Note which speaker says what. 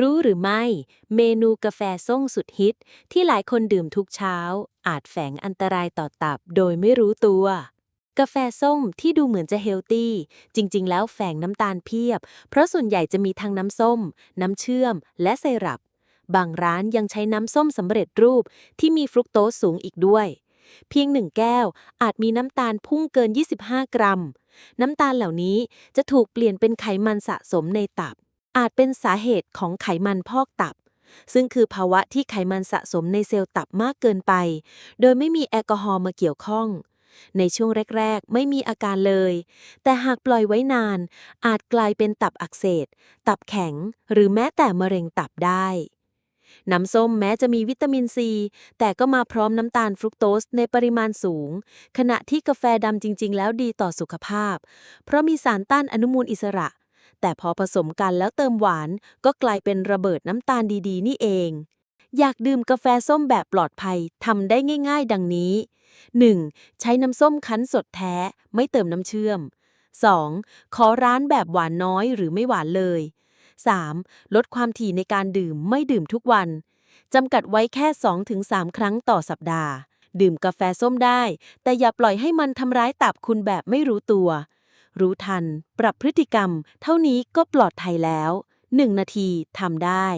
Speaker 1: รู้หรือไม่ เมนูกาแฟส้มสุดฮิต ที่หลายคนดื่มทุกเช้า อาจแฝงอันตรายต่อตับโดยไม่รู้ตัว กาแฟส้มที่ดูเหมือนจะเฮลตี้ จริง ๆ แล้วแฝงน้ำตาลเพียบ เพราะส่วนใหญ่จะมีทั้งน้ำส้ม น้ำเชื่อม และไซรัป บางร้านยังใช้น้ำส้มสำเร็จรูปที่มีฟรุกโตสสูงอีกด้วย เพียงหนึ่งแก้วอาจมีน้ำตาลพุ่งเกิน 25 กรัม น้ำตาลเหล่านี้จะถูกเปลี่ยนเป็นไขมันสะสมในตับ อาจเป็นสาเหตุของไขมันพอกตับ ซึ่งคือภาวะที่ไขมันสะสมในเซลล์ตับมากเกินไป โดยไม่มีแอลกอฮอล์มาเกี่ยวข้อง ในช่วงแรก ๆ ไม่มีอาการเลย แต่หากปล่อยไว้นาน อาจกลายเป็นตับอักเสบตับแข็ง หรือแม้แต่มะเร็งตับได้น้ำส้มแม้จะมีวิตามินซี แต่ก็มาพร้อมน้ำตาลฟรุกโตสในปริมาณสูง ขณะที่กาแฟดำจริง ๆ แล้วดีต่อสุขภาพ เพราะมีสารต้านอนุมูลอิสระ แต่พอผสมกันแล้วเติมหวาน ก็กลายเป็นระเบิดน้ำตาลดีๆ นี่เอง อยากดื่มกาแฟส้มแบบปลอดภัยทำได้ง่ายๆ ดังนี้ 1. ใช้น้ำส้มคั้นสดแท้ ไม่เติมน้ำเชื่อม 2. ขอร้านแบบหวานน้อยหรือไม่หวานเลย 3. ลดความถี่ในการดื่มไม่ดื่มทุกวัน จำกัดไว้แค่ 2-3 ครั้งต่อสัปดาห์ ดื่มกาแฟส้มได้ แต่อย่าปล่อยให้มันทำร้ายตับคุณแบบไม่รู้ตัว รู้ทัน ปรับพฤติกรรม เท่านี้ก็ปลอดภัยแล้ว 1 นาทีทำได้